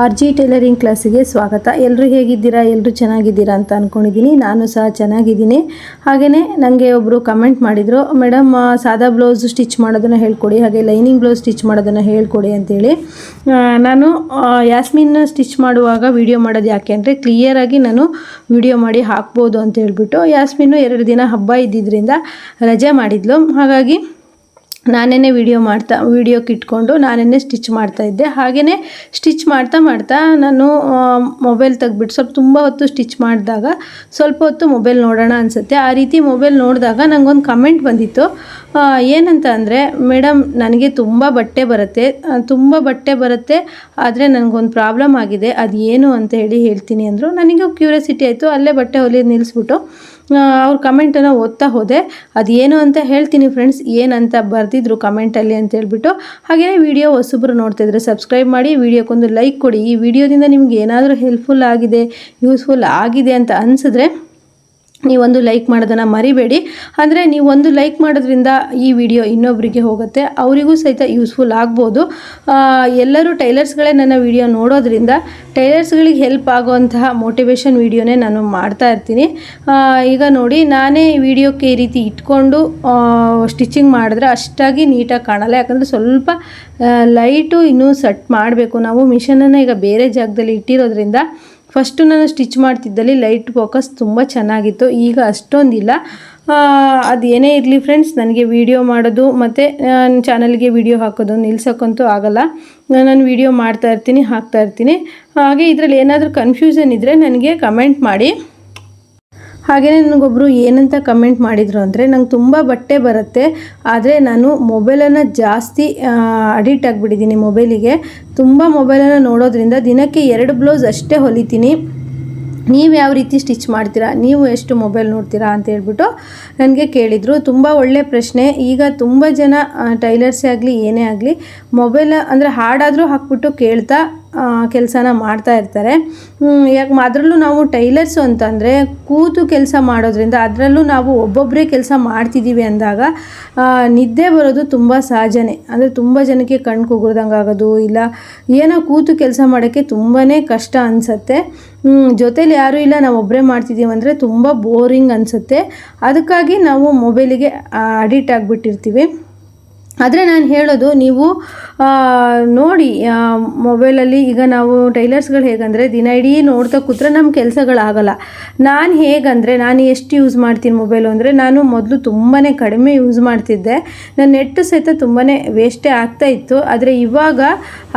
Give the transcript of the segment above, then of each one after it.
R G tailoring ಕ್ಲಾಸಿಗೆ ಸ್ವಾಗತ. ಎಲ್ಲರೂ ಹೇಗಿದ್ದೀರಾ? ಎಲ್ಲರೂ ಚೆನ್ನಾಗಿದ್ದೀರಾ ಅಂತ ಅಂದ್ಕೊಂಡಿದ್ದೀನಿ ನಾನು ಸಹ ಚೆನ್ನಾಗಿದ್ದೀನಿ. ಹಾಗೆಯೇ ನನಗೆ ಒಬ್ಬರು ಕಮೆಂಟ್ ಮಾಡಿದರು ಮೇಡಮ್ ಸಾದಾ ಬ್ಲೌಸ್ ಸ್ಟಿಚ್ ಮಾಡೋದನ್ನು ಹೇಳ್ಕೊಡಿ, ಹಾಗೆ ಲೈನಿಂಗ್ ಬ್ಲೌಸ್ ಸ್ಟಿಚ್ ಮಾಡೋದನ್ನು ಹೇಳ್ಕೊಡಿ ಅಂತೇಳಿ. ನಾನು ಯಾಸ್ಮಿನ್ ಸ್ಟಿಚ್ ಮಾಡುವಾಗ ವಿಡಿಯೋ ಮಾಡೋದು ಯಾಕೆ ಅಂದರೆ ಕ್ಲಿಯರಾಗಿ ನಾನು ವಿಡಿಯೋ ಮಾಡಿ ಹಾಕ್ಬೋದು ಅಂತ ಹೇಳ್ಬಿಟ್ಟು, ಯಾಸ್ಮಿನ್ನು ಎರಡು ದಿನ ಹಬ್ಬ ಇದ್ದಿದ್ದರಿಂದ ರಜೆ ಮಾಡಿದ್ಲು. ಹಾಗಾಗಿ ನಾನೇ ವಿಡಿಯೋ ಮಾಡ್ತಾ ವಿಡಿಯೋಕ್ಕೆ ಇಟ್ಕೊಂಡು ನಾನೇ ಸ್ಟಿಚ್ ಮಾಡ್ತಾ ಇದ್ದೆ. ಹಾಗೆಯೇ ಸ್ಟಿಚ್ ಮಾಡ್ತಾ ಮಾಡ್ತಾ ನಾನು ಮೊಬೈಲ್ ತೆಗ್ಬಿಟ್ಟು ಸ್ವಲ್ಪ ತುಂಬ ಹೊತ್ತು ಸ್ಟಿಚ್ ಮಾಡಿದಾಗ ಸ್ವಲ್ಪ ಹೊತ್ತು ಮೊಬೈಲ್ ನೋಡೋಣ ಅನಿಸುತ್ತೆ. ಆ ರೀತಿ ಮೊಬೈಲ್ ನೋಡಿದಾಗ ನನಗೊಂದು ಕಮೆಂಟ್ ಬಂದಿತ್ತು. ಏನಂತ ಅಂದರೆ ಮೇಡಮ್ ನನಗೆ ತುಂಬ ಬಟ್ಟೆ ಬರುತ್ತೆ. ತುಂಬ ಬಟ್ಟೆ ಬರುತ್ತೆ, ಆದರೆ ನನಗೊಂದು ಪ್ರಾಬ್ಲಮ್ ಆಗಿದೆ. ಅದು ಏನು ಅಂತ ಹೇಳಿ ಹೇಳ್ತೀನಿ ಅಂದರು. ನನಗೂ ಕ್ಯೂರಿಯಾಸಿಟಿ ಆಯಿತು. ಅಲ್ಲೇ ಬಟ್ಟೆ ಹೊಲಿಯೋದು ನಿಲ್ಲಿಸ್ಬಿಟ್ಟು ಅವ್ರ ಕಮೆಂಟನ್ನು ಓದ್ತಾ ಹೋದೆ. ಅದೇನು ಅಂತ ಹೇಳ್ತೀನಿ ಫ್ರೆಂಡ್ಸ್ ಏನಂತ ಬರೆದಿದ್ರು ಕಮೆಂಟಲ್ಲಿ ಅಂತ ಹೇಳ್ಬಿಟ್ಟು. ಹಾಗೆಯೇ ವಿಡಿಯೋ ಹೊಸಬ್ರು ನೋಡ್ತಿದ್ರೆ ಸಬ್ಸ್ಕ್ರೈಬ್ ಮಾಡಿ ವಿಡಿಯೋಕ್ಕೊಂದು ಲೈಕ್ ಕೊಡಿ. ಈ ವಿಡಿಯೋದಿಂದ ನಿಮ್ಗೆ ಏನಾದರೂ ಹೆಲ್ಪ್ಫುಲ್ ಆಗಿದೆ ಯೂಸ್ಫುಲ್ ಆಗಿದೆ ಅಂತ ಅನಿಸಿದ್ರೆ ನೀವೊಂದು ಲೈಕ್ ಮಾಡೋದನ್ನು ಮರಿಬೇಡಿ. ಅಂದರೆ ನೀವು ಒಂದು ಲೈಕ್ ಮಾಡೋದ್ರಿಂದ ಈ ವಿಡಿಯೋ ಇನ್ನೊಬ್ಬರಿಗೆ ಹೋಗುತ್ತೆ. ಅವರಿಗೂ ಸಹಿತ ಯೂಸ್ಫುಲ್ ಆಗ್ಬೋದು. ಎಲ್ಲರೂ ಟೈಲರ್ಸ್ಗಳೇ ನನ್ನ ವಿಡಿಯೋ ನೋಡೋದ್ರಿಂದ ಟೈಲರ್ಸ್ಗಳಿಗೆ ಹೆಲ್ಪ್ ಆಗುವಂತಹ ಮೋಟಿವೇಶನ್ ವಿಡಿಯೋನೇ ನಾನು ಮಾಡ್ತಾ ಇರ್ತೀನಿ. ಈಗ ನೋಡಿ, ನಾನೇ ವಿಡಿಯೋಕ್ಕೆ ಈ ರೀತಿ ಇಟ್ಕೊಂಡು ಸ್ಟಿಚಿಂಗ್ ಮಾಡಿದ್ರೆ ಅಷ್ಟಾಗಿ ನೀಟಾಗಿ ಕಾಣಲ್ಲ. ಯಾಕಂದರೆ ಸ್ವಲ್ಪ ಲೈಟು ಇನ್ನೂ ಸೆಟ್ ಮಾಡಬೇಕು. ನಾವು ಮಿಷನನ್ನು ಈಗ ಬೇರೆ ಜಾಗದಲ್ಲಿ ಇಟ್ಟಿರೋದ್ರಿಂದ ಫಸ್ಟು ನಾನು ಸ್ಟಿಚ್ ಮಾಡ್ತಿದ್ದಲ್ಲಿ ಲೈಟ್ ಫೋಕಸ್ ತುಂಬ ಚೆನ್ನಾಗಿತ್ತು. ಈಗ ಅಷ್ಟೊಂದಿಲ್ಲ. ಅದು ಏನೇ ಇರಲಿ ಫ್ರೆಂಡ್ಸ್ ನನಗೆ ವಿಡಿಯೋ ಮಾಡೋದು ಮತ್ತು ಚಾನಲ್ಗೆ ವಿಡಿಯೋ ಹಾಕೋದು ನಿಲ್ಸೋಕ್ಕಂತೂ ಆಗಲ್ಲ. ನಾನು ವಿಡಿಯೋ ಮಾಡ್ತಾ ಇರ್ತೀನಿ, ಹಾಕ್ತಾ ಇರ್ತೀನಿ. ಹಾಗೆ ಇದರಲ್ಲಿ ಏನಾದರೂ ಕನ್ಫ್ಯೂಷನ್ ಇದ್ದರೆ ನನಗೆ ಕಮೆಂಟ್ ಮಾಡಿ. ಹಾಗೆಯೇ ನನಗೊಬ್ಬರು ಏನಂತ ಕಮೆಂಟ್ ಮಾಡಿದರು ಅಂದರೆ ನಂಗೆ ತುಂಬ ಬಟ್ಟೆ ಬರುತ್ತೆ, ಆದರೆ ನಾನು ಮೊಬೈಲನ್ನು ಜಾಸ್ತಿ ಅಡಿಕ್ಟ್ ಆಗಿಬಿಟ್ಟಿದ್ದೀನಿ ಮೊಬೈಲಿಗೆ ತುಂಬ ಮೊಬೈಲನ್ನು ನೋಡೋದ್ರಿಂದ ದಿನಕ್ಕೆ ಎರಡು ಬ್ಲೌಸ್ ಅಷ್ಟೇ ಹೊಲಿತೀನಿ. ನೀವು ಯಾವ ರೀತಿ ಸ್ಟಿಚ್ ಮಾಡ್ತೀರಾ, ನೀವು ಎಷ್ಟು ಮೊಬೈಲ್ ನೋಡ್ತೀರಾ ಅಂತ ಹೇಳ್ಬಿಟ್ಟು ನನಗೆ ಕೇಳಿದರು. ತುಂಬ ಒಳ್ಳೆ ಪ್ರಶ್ನೆ. ಈಗ ತುಂಬ ಜನ ಟೈಲರ್ಸೇ ಆಗಲಿ, ಏನೇ ಆಗಲಿ ಮೊಬೈಲ್ ಅಂದರೆ ಹಾಡಾದರೂ ಹಾಕ್ಬಿಟ್ಟು ಕೇಳ್ತಾ ಕೆಲಸನ ಮಾಡ್ತಾ ಇರ್ತಾರೆ. ಯಾಕೆ ಅದರಲ್ಲೂ ನಾವು ಟೈಲರ್ಸು ಅಂತಂದರೆ ಕೂತು ಕೆಲಸ ಮಾಡೋದ್ರಿಂದ ಅದರಲ್ಲೂ ನಾವು ಒಬ್ಬೊಬ್ಬರೇ ಕೆಲಸ ಮಾಡ್ತಿದ್ದೀವಿ ಅಂದಾಗ ನಿದ್ದೆ ಬರೋದು ತುಂಬ ಸಹಜನೇ. ಅಂದರೆ ತುಂಬ ಜನಕ್ಕೆ ಕಣ್ಣು ಕುಗುರ್ದಂಗೆ ಆಗೋದು, ಇಲ್ಲ ಏನೋ ಕೂತು ಕೆಲಸ ಮಾಡೋಕ್ಕೆ ತುಂಬಾ ಕಷ್ಟ ಅನಿಸುತ್ತೆ. ಜೊತೇಲಿ ಯಾರೂ ಇಲ್ಲ, ನಾವು ಒಬ್ಬರೇ ಮಾಡ್ತಿದ್ದೀವಿ ಅಂದರೆ ತುಂಬ ಬೋರಿಂಗ್ ಅನಿಸುತ್ತೆ. ಅದಕ್ಕಾಗಿ ನಾವು ಮೊಬೈಲಿಗೆ ಅಡಿಕ್ಟ್ ಆಗಿಬಿಟ್ಟಿರ್ತೀವಿ. ಆದರೆ ನಾನು ಹೇಳೋದು, ನೀವು ನೋಡಿ ಮೊಬೈಲಲ್ಲಿ ಈಗ ನಾವು ಟೈಲರ್ಸ್ಗಳು ಹೇಗಂದರೆ ದಿನ ಇಡೀ ನೋಡ್ತಾ ಕೂತ್ರೆ ನಮ್ಮ ಕೆಲಸಗಳಾಗಲ್ಲ. ನಾನು ಹೇಗಂದರೆ ನಾನು ಎಷ್ಟು ಯೂಸ್ ಮಾಡ್ತೀನಿ ಮೊಬೈಲು ಅಂದರೆ ನಾನು ಮೊದಲು ತುಂಬಾ ಕಡಿಮೆ ಯೂಸ್ ಮಾಡ್ತಿದ್ದೆ. ನನ್ನ ನೆಟ್ ಸಹಿತ ತುಂಬಾ ವೇಸ್ಟೇ ಆಗ್ತಾ ಇತ್ತು. ಆದರೆ ಇವಾಗ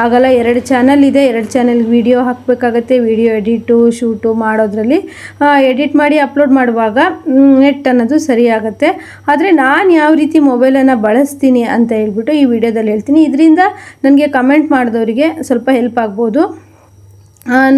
ಆಗಲ್ಲ, ಎರಡು ಚಾನಲ್ ಇದೆ. ಎರಡು ಚಾನಲ್ ವೀಡಿಯೋ ಹಾಕಬೇಕಾಗತ್ತೆ. ವೀಡಿಯೋ ಎಡಿಟು ಶೂಟು ಮಾಡೋದ್ರಲ್ಲಿ ಎಡಿಟ್ ಮಾಡಿ ಅಪ್ಲೋಡ್ ಮಾಡುವಾಗ ನೆಟ್ ಅನ್ನೋದು ಸರಿಯಾಗತ್ತೆ. ಆದರೆ ನಾನು ಯಾವ ರೀತಿ ಮೊಬೈಲನ್ನು ಬಳಸ್ತೀನಿ ಅಂತ ಹೇಳ್ಬಿಟ್ಟು ಈ ವಿಡಿಯೋದಲ್ಲಿ ಹೇಳ್ತೀನಿ. ಇದರಿಂದ ನನಗೆ ಕಮೆಂಟ್ ಮಾಡಿದವರಿಗೆ ಸ್ವಲ್ಪ ಹೆಲ್ಪ್ ಆಗ್ಬೋದು.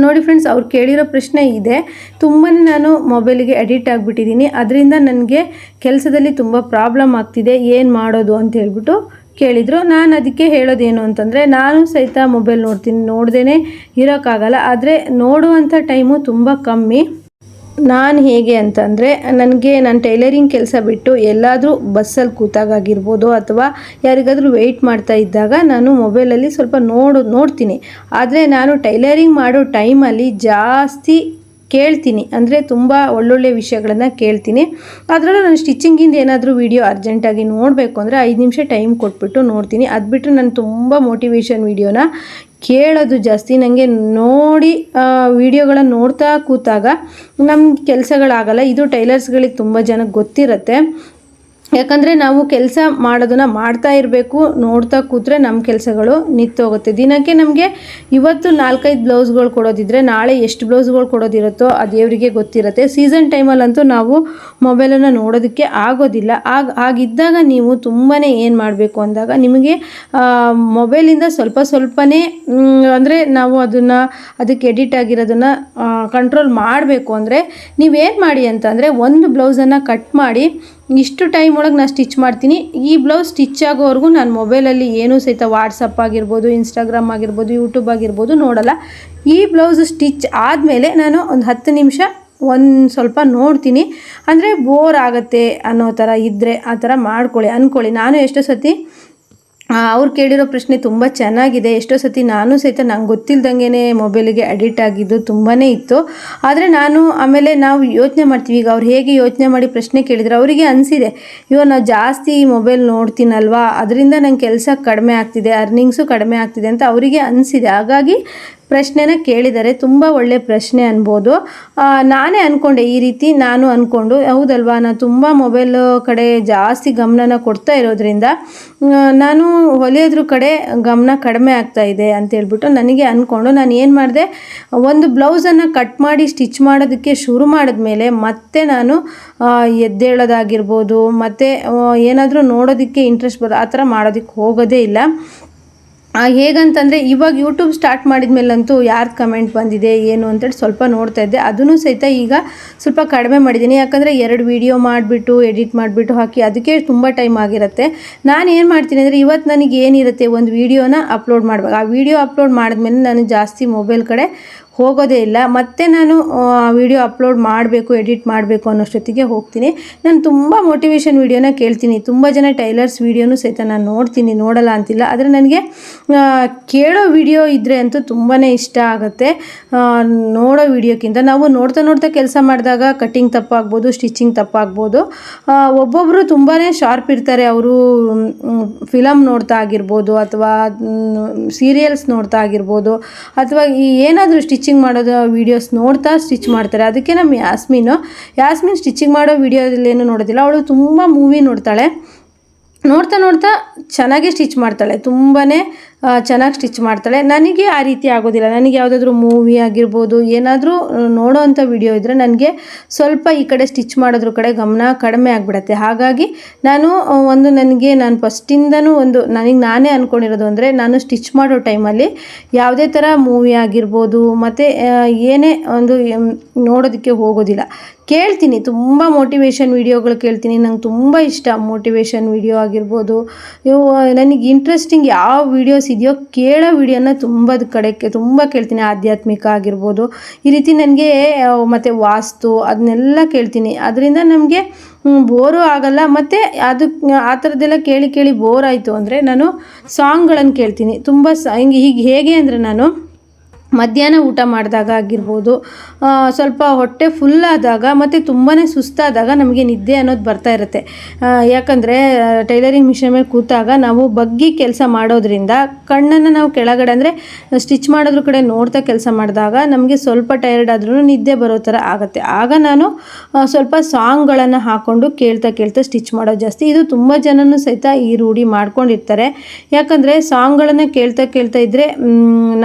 ನೋಡಿ ಫ್ರೆಂಡ್ಸ್ ಅವ್ರು ಕೇಳಿರೋ ಪ್ರಶ್ನೆ ಇದೆ. ತುಂಬಾ ನಾನು ಮೊಬೈಲಿಗೆ ಅಡಿಕ್ಟ್ ಆಗಿಬಿಟ್ಟಿದ್ದೀನಿ. ಅದರಿಂದ ನನಗೆ ಕೆಲಸದಲ್ಲಿ ತುಂಬ ಪ್ರಾಬ್ಲಮ್ ಆಗ್ತಿದೆ. ಏನು ಮಾಡೋದು ಅಂತ ಹೇಳ್ಬಿಟ್ಟು ಕೇಳಿದರು. ನಾನು ಅದಕ್ಕೆ ಹೇಳೋದೇನು ಅಂತಂದರೆ, ನಾನು ಸಹಿತ ಮೊಬೈಲ್ ನೋಡ್ತೀನಿ ನೋಡ್ದೇ ಇರೋಕ್ಕಾಗಲ್ಲ. ಆದರೆ ನೋಡುವಂಥ ಟೈಮು ತುಂಬ ಕಮ್ಮಿ. ನಾನು ಹೇಗೆ ಅಂತಂದರೆ, ನನಗೆ ನಾನು ಟೈಲರಿಂಗ್ ಕೆಲಸ ಬಿಟ್ಟು ಎಲ್ಲಾದರೂ ಬಸ್ಸಲ್ಲಿ ಕೂತಾಗಿರ್ಬೋದು ಅಥವಾ ಯಾರಿಗಾದರೂ ವೆಯ್ಟ್ ಮಾಡ್ತಾ ಇದ್ದಾಗ ನಾನು ಮೊಬೈಲಲ್ಲಿ ಸ್ವಲ್ಪ ನೋಡು, ನೋಡ್ತೀನಿ. ಆದರೆ ನಾನು ಟೈಲರಿಂಗ್ ಮಾಡೋ ಟೈಮಲ್ಲಿ ಜಾಸ್ತಿ ಕೇಳ್ತೀನಿ. ಅಂದರೆ ತುಂಬ ಒಳ್ಳೊಳ್ಳೆ ವಿಷಯಗಳನ್ನು ಕೇಳ್ತೀನಿ. ಅದರಲ್ಲೂ ನಾನು ಸ್ಟಿಚಿಂಗಿಂದ ಏನಾದರೂ ವಿಡಿಯೋ ಅರ್ಜೆಂಟಾಗಿ ನೋಡಬೇಕು ಅಂದರೆ ಐದು ನಿಮಿಷ ಟೈಮ್ ಕೊಟ್ಬಿಟ್ಟು ನೋಡ್ತೀನಿ. ಅದು ಬಿಟ್ಟರೆ ನಾನು ತುಂಬ ಮೋಟಿವೇಶನ್ ವೀಡಿಯೋನ ಕೇಳೋದು ಜಾಸ್ತಿ. ನನಗೆ ನೋಡಿ ವೀಡಿಯೋಗಳನ್ನು ನೋಡ್ತಾ ಕೂತಾಗ ನಮ್ಮ ಕೆಲಸಗಳಾಗಲ್ಲ. ಇದು ಟೈಲರ್ಸ್ಗಳಿಗೆ ತುಂಬ ಜನಕ್ಕೆ ಗೊತ್ತಿರುತ್ತೆ. ಯಾಕಂದರೆ ನಾವು ಕೆಲಸ ಮಾಡೋದನ್ನು ಮಾಡ್ತಾ ಇರಬೇಕು, ನೋಡ್ತಾ ಕೂತ್ರೆ ನಮ್ಮ ಕೆಲಸಗಳು ನಿಂತೋಗುತ್ತೆ. ದಿನಕ್ಕೆ ನಮಗೆ ಇವತ್ತು ನಾಲ್ಕೈದು ಬ್ಲೌಸ್ಗಳು ಕೊಡೋದಿದ್ರೆ ನಾಳೆ ಎಷ್ಟು ಬ್ಲೌಸ್ಗಳು ಕೊಡೋದಿರುತ್ತೋ ಅದು ದೇವರಿಗೆ ಗೊತ್ತಿರುತ್ತೆ. ಸೀಸನ್ ಟೈಮಲ್ಲಂತೂ ನಾವು ಮೊಬೈಲನ್ನು ನೋಡೋದಕ್ಕೆ ಆಗೋದಿಲ್ಲ. ಆಗ, ಆಗಿದ್ದಾಗ ನೀವು ತುಂಬಾ ಏನು ಮಾಡಬೇಕು ಅಂದಾಗ ನಿಮಗೆ ಮೊಬೈಲಿಂದ ಸ್ವಲ್ಪ ಸ್ವಲ್ಪನೇ ಅಂದರೆ ನಾವು ಅದನ್ನು, ಅದಕ್ಕೆ ಎಡಿಟ್ ಆಗಿರೋದನ್ನು ಕಂಟ್ರೋಲ್ ಮಾಡಬೇಕು ಅಂದರೆ ನೀವೇನು ಮಾಡಿ ಅಂತಂದರೆ ಒಂದು ಬ್ಲೌಸನ್ನು ಕಟ್ ಮಾಡಿ ಇಷ್ಟು ಟೈಮ್ ಒಳಗೆ ನಾನು ಸ್ಟಿಚ್ ಮಾಡ್ತೀನಿ. ಈ ಬ್ಲೌಸ್ ಸ್ಟಿಚ್ ಆಗೋವರೆಗೂ ನಾನು ಮೊಬೈಲಲ್ಲಿ ಏನೂ ಸಹಿತ ವಾಟ್ಸಪ್ ಆಗಿರ್ಬೋದು ಇನ್ಸ್ಟಾಗ್ರಾಮ್ ಆಗಿರ್ಬೋದು ಯೂಟ್ಯೂಬ್ ಆಗಿರ್ಬೋದು ನೋಡಲ್ಲ. ಈ ಬ್ಲೌಸ್ ಸ್ಟಿಚ್ ಆದಮೇಲೆ ನಾನು ಒಂದು ಹತ್ತು ನಿಮಿಷ ಒಂದು ಸ್ವಲ್ಪ ನೋಡ್ತೀನಿ. ಅಂದರೆ ಬೋರ್ ಆಗುತ್ತೆ ಅನ್ನೋ ಥರ ಇದ್ದರೆ ಆ ಥರ ಮಾಡ್ಕೊಳ್ಳಿ ಅಂದ್ಕೊಳ್ಳಿ ನಾನು ಎಷ್ಟೋ ಸತಿ ಅವ್ರು ಕೇಳಿರೋ ಪ್ರಶ್ನೆ ತುಂಬ ಚೆನ್ನಾಗಿದೆ. ಎಷ್ಟೋ ಸತಿ ನಾನು ಸಹಿತ ನಂಗೆ ಗೊತ್ತಿಲ್ದಂಗೆ ಮೊಬೈಲಿಗೆ ಅಡಿಕ್ಟ್ ಆಗಿದ್ದು ತುಂಬಾ ಇತ್ತು. ಆದರೆ ನಾನು ಆಮೇಲೆ ನಾವು ಯೋಚನೆ ಮಾಡ್ತೀವಿ. ಈಗ ಅವ್ರು ಹೇಗೆ ಯೋಚನೆ ಮಾಡಿ ಪ್ರಶ್ನೆ ಕೇಳಿದ್ರೆ ಅವರಿಗೆ ಅನಿಸಿದೆ. ಇವಾಗ ನಾವು ಜಾಸ್ತಿ ಮೊಬೈಲ್ ನೋಡ್ತೀನಲ್ವಾ? ಅದರಿಂದ ನಂಗೆ ಕೆಲಸ ಕಡಿಮೆ ಆಗ್ತಿದೆ, ಅರ್ನಿಂಗ್ಸು ಕಡಿಮೆ ಆಗ್ತಿದೆ ಅಂತ ಅವರಿಗೆ ಅನಿಸಿದೆ. ಹಾಗಾಗಿ ಪ್ರಶ್ನೆನ ಕೇಳಿದರೆ ತುಂಬ ಒಳ್ಳೆ ಪ್ರಶ್ನೆ ಅನ್ಬೋದು. ನಾನೇ ಅಂದ್ಕೊಂಡೆ ಈ ರೀತಿ ನಾನು ಅಂದ್ಕೊಂಡು ಹೌದಲ್ವಾ? ನಾನು ತುಂಬ ಮೊಬೈಲ್ ಕಡೆ ಜಾಸ್ತಿ ಗಮನನ ಕೊಡ್ತಾ ಇರೋದ್ರಿಂದ ನಾನು ಹೊಲಿಯೋದ್ರ ಕಡೆ ಗಮನ ಕಡಿಮೆ ಆಗ್ತಾ ಇದೆ ಅಂತ ಹೇಳ್ಬಿಟ್ಟು ನನಗೆ ಅಂದ್ಕೊಂಡು ನಾನು ಏನು ಮಾಡಿದೆ, ಒಂದು ಬ್ಲೌಸನ್ನು ಕಟ್ ಮಾಡಿ ಸ್ಟಿಚ್ ಮಾಡೋದಕ್ಕೆ ಶುರು ಮಾಡಿದ್ಮೇಲೆ ಮತ್ತೆ ನಾನು ಎದ್ದೇಳೋದಾಗಿರ್ಬೋದು, ಮತ್ತು ಏನಾದರೂ ನೋಡೋದಕ್ಕೆ ಇಂಟ್ರೆಸ್ಟ್ ಬರೋ ಆ ಥರ ಮಾಡೋದಕ್ಕೆ ಹೋಗೋದೇ ಇಲ್ಲ. ಹೇಗಂತಂದರೆ ಇವಾಗ ಯೂಟ್ಯೂಬ್ ಸ್ಟಾರ್ಟ್ ಮಾಡಿದ್ಮೇಲಂತೂ ಯಾರ್ದು ಕಮೆಂಟ್ ಬಂದಿದೆ, ಏನು ಅಂತೇಳಿ ಸ್ವಲ್ಪ ನೋಡ್ತಾ ಇದ್ದೆ. ಅದನ್ನು ಸಹಿತ ಈಗ ಸ್ವಲ್ಪ ಕಡಿಮೆ ಮಾಡಿದ್ದೀನಿ. ಯಾಕಂದರೆ ಎರಡು ವಿಡಿಯೋ ಮಾಡಿಬಿಟ್ಟು ಎಡಿಟ್ ಮಾಡಿಬಿಟ್ಟು ಹಾಕಿ, ಅದಕ್ಕೆ ತುಂಬ ಟೈಮ್ ಆಗಿರುತ್ತೆ. ನಾನು ಏನು ಮಾಡ್ತೀನಿ ಅಂದರೆ ಇವತ್ತು ನನಗೆ ಏನಿರುತ್ತೆ, ಒಂದು ವೀಡಿಯೋನ ಅಪ್ಲೋಡ್ ಮಾಡುವಾಗ. ಆ ವಿಡಿಯೋ ಅಪ್ಲೋಡ್ ಮಾಡಿದ್ಮೇಲೆ ನಾನು ಜಾಸ್ತಿ ಮೊಬೈಲ್ ಕಡೆ ಹೋಗೋದೇ ಇಲ್ಲ. ಮತ್ತೆ ನಾನು ವಿಡಿಯೋ ಅಪ್ಲೋಡ್ ಮಾಡಬೇಕು ಎಡಿಟ್ ಮಾಡಬೇಕು ಅನ್ನೋಷ್ಟೊತ್ತಿಗೆ ಹೋಗ್ತೀನಿ. ನಾನು ತುಂಬ ಮೋಟಿವೇಶನ್ ವೀಡಿಯೋನ ಕೇಳ್ತೀನಿ. ತುಂಬ ಜನ ಟೈಲರ್ಸ್ ವೀಡಿಯೋನೂ ಸಹಿತ ನಾನು ನೋಡ್ತೀನಿ. ನೋಡಲ್ಲ ಅಂತಿಲ್ಲ. ಆದರೆ ನನಗೆ ಕೇಳೋ ವಿಡಿಯೋ ಇದ್ದರೆ ಅಂತೂ ತುಂಬಾ ಇಷ್ಟ ಆಗುತ್ತೆ. ನೋಡೋ ವಿಡಿಯೋಕ್ಕಿಂತ ನಾವು ನೋಡ್ತಾ ನೋಡ್ತಾ ಕೆಲಸ ಮಾಡಿದಾಗ ಕಟ್ಟಿಂಗ್ ತಪ್ಪಾಗ್ಬೋದು ಸ್ಟಿಚಿಂಗ್ ತಪ್ಪಾಗ್ಬೋದು. ಒಬ್ಬೊಬ್ಬರು ತುಂಬಾ ಶಾರ್ಪ್ ಇರ್ತಾರೆ. ಅವರು ಫಿಲಮ್ ನೋಡ್ತಾ ಆಗಿರ್ಬೋದು ಅಥವಾ ಸೀರಿಯಲ್ಸ್ ನೋಡ್ತಾ ಆಗಿರ್ಬೋದು. ಅಥವಾ ಏನಾದರೂ ಸ್ಟಿಚಿಂಗ್ ಮಾಡೋದು ವೀಡಿಯೋಸ್ ನೋಡ್ತಾ ಸ್ಟಿಚ್ ಮಾಡ್ತಾರೆ. ಅದಕ್ಕೆ ನಮ್ಮ ಯಾಸ್ಮಿನು, ಯಾಸ್ಮಿನ್ ಸ್ಟಿಚಿಂಗ್ ಮಾಡೋ ವೀಡಿಯೋದಲ್ಲೇನು ನೋಡೋದಿಲ್ಲ. ಅವಳು ತುಂಬ ಮೂವಿ ನೋಡ್ತಾಳೆ. ನೋಡ್ತಾ ನೋಡ್ತಾ ಚೆನ್ನಾಗೇ ಸ್ಟಿಚ್ ಮಾಡ್ತಾಳೆ. ತುಂಬಾ ಚೆನ್ನಾಗಿ ಸ್ಟಿಚ್ ಮಾಡ್ತಾಳೆ. ನನಗೆ ಆ ರೀತಿ ಆಗೋದಿಲ್ಲ. ನನಗೆ ಯಾವುದಾದ್ರೂ ಮೂವಿ ಆಗಿರ್ಬೋದು, ಏನಾದರೂ ನೋಡೋ ಅಂಥ ವಿಡಿಯೋ ಇದ್ದರೆ ನನಗೆ ಸ್ವಲ್ಪ ಈ ಕಡೆ ಸ್ಟಿಚ್ ಮಾಡೋದ್ರ ಕಡೆ ಗಮನ ಕಡಿಮೆ ಆಗಿಬಿಡತ್ತೆ. ಹಾಗಾಗಿ ನಾನು ಒಂದು ನನಗೆ ನಾನು ಫಸ್ಟಿಂದನೂ ಒಂದು, ನನಗೆ ನಾನೇ ಅಂದ್ಕೊಂಡಿರೋದು ಅಂದರೆ ನಾನು ಸ್ಟಿಚ್ ಮಾಡೋ ಟೈಮಲ್ಲಿ ಯಾವುದೇ ಥರ ಮೂವಿ ಆಗಿರ್ಬೋದು, ಮತ್ತು ಏನೇ ಒಂದು ನೋಡೋದಕ್ಕೆ ಹೋಗೋದಿಲ್ಲ. ಕೇಳ್ತೀನಿ, ತುಂಬ ಮೋಟಿವೇಶನ್ ವೀಡಿಯೋಗಳು ಕೇಳ್ತೀನಿ. ನಂಗೆ ತುಂಬ ಇಷ್ಟ ಮೋಟಿವೇಶನ್ ವೀಡಿಯೋ ಆಗಿರ್ಬೋದು. ನನಗೆ ಇಂಟ್ರೆಸ್ಟಿಂಗ್ ಯಾವ ವೀಡಿಯೋಸ್ ಇದೆಯೋ ಕೇಳೋ ವಿಡಿಯೋನ ತುಂಬದ ಕಡೆಗೆ ತುಂಬ ಕೇಳ್ತೀನಿ. ಆಧ್ಯಾತ್ಮಿಕ ಆಗಿರ್ಬೋದು, ಈ ರೀತಿ ನನಗೆ ಮತ್ತು ವಾಸ್ತು ಅದನ್ನೆಲ್ಲ ಕೇಳ್ತೀನಿ. ಅದರಿಂದ ನಮಗೆ ಬೋರು ಆಗಲ್ಲ. ಮತ್ತು ಅದು, ಆ ಥರದ್ದೆಲ್ಲ ಕೇಳಿ ಕೇಳಿ ಬೋರ್ ಆಯಿತು ಅಂದರೆ ನಾನು ಸಾಂಗ್ಗಳನ್ನು ಕೇಳ್ತೀನಿ. ತುಂಬ ಸ, ಹಿಂಗೆ, ಹೀಗೆ ಹೇಗೆ ಅಂದರೆ ನಾನು ಮಧ್ಯಾಹ್ನ ಊಟ ಮಾಡಿದಾಗ ಆಗಿರ್ಬೋದು ಸ್ವಲ್ಪ ಹೊಟ್ಟೆ ಫುಲ್ ಆದಾಗ ಮತ್ತು ತುಂಬಾ ಸುಸ್ತಾದಾಗ ನಮಗೆ ನಿದ್ದೆ ಅನ್ನೋದು ಬರ್ತಾ ಇರುತ್ತೆ. ಯಾಕಂದರೆ ಟೈಲರಿಂಗ್ ಮಿಷನ್ ಮೇಲೆ ಕೂತಾಗ ನಾವು ಬಗ್ಗಿ ಕೆಲಸ ಮಾಡೋದ್ರಿಂದ ಕಣ್ಣನ್ನು ನಾವು ಕೆಳಗಡೆ ಅಂದರೆ ಸ್ಟಿಚ್ ಮಾಡೋದ್ರ ಕಡೆ ನೋಡ್ತಾ ಕೆಲಸ ಮಾಡಿದಾಗ ನಮಗೆ ಸ್ವಲ್ಪ ಟೈರ್ಡ್ ಆದ್ರೂ ನಿದ್ದೆ ಬರೋ ಥರ ಆಗುತ್ತೆ. ಆಗ ನಾನು ಸ್ವಲ್ಪ ಸಾಂಗ್ಗಳನ್ನು ಹಾಕ್ಕೊಂಡು ಕೇಳ್ತಾ ಕೇಳ್ತಾ ಸ್ಟಿಚ್ ಮಾಡೋದು ಜಾಸ್ತಿ. ಇದು ತುಂಬ ಜನನೂ ಸಹಿತ ಈ ರೂಢಿ ಮಾಡ್ಕೊಂಡಿರ್ತಾರೆ. ಯಾಕಂದರೆ ಸಾಂಗ್ಗಳನ್ನು ಕೇಳ್ತಾ ಕೇಳ್ತಾ ಇದ್ದರೆ